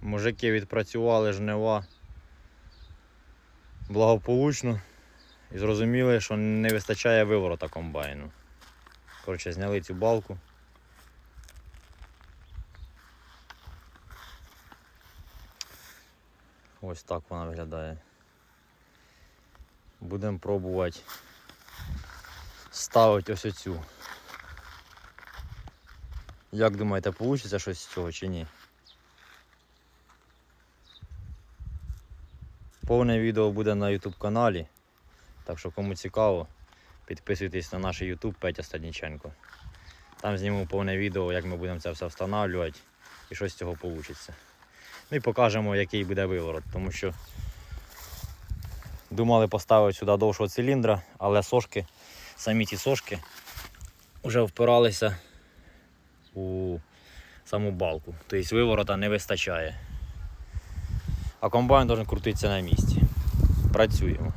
Мужики відпрацювали жнива благополучно і зрозуміли, що не вистачає виворота комбайну. Коротше, зняли цю балку. Ось так вона виглядає. Будемо пробувати ставити ось оцю. Як думаєте, вийде щось з цього чи ні? Повне відео буде на YouTube каналі. Так що кому цікаво, підписуйтесь на наш YouTube Петя Стадніченко. Там зніму повне відео, як ми будемо це все встановлювати і що з цього вийде. Ну і покажемо, який буде виворот, тому що думали поставити сюди довшого циліндра, але сошки, самі ці сошки вже впиралися у саму балку. Тобто виворота не вистачає. А комбайн має крутитися на місці. Працюємо.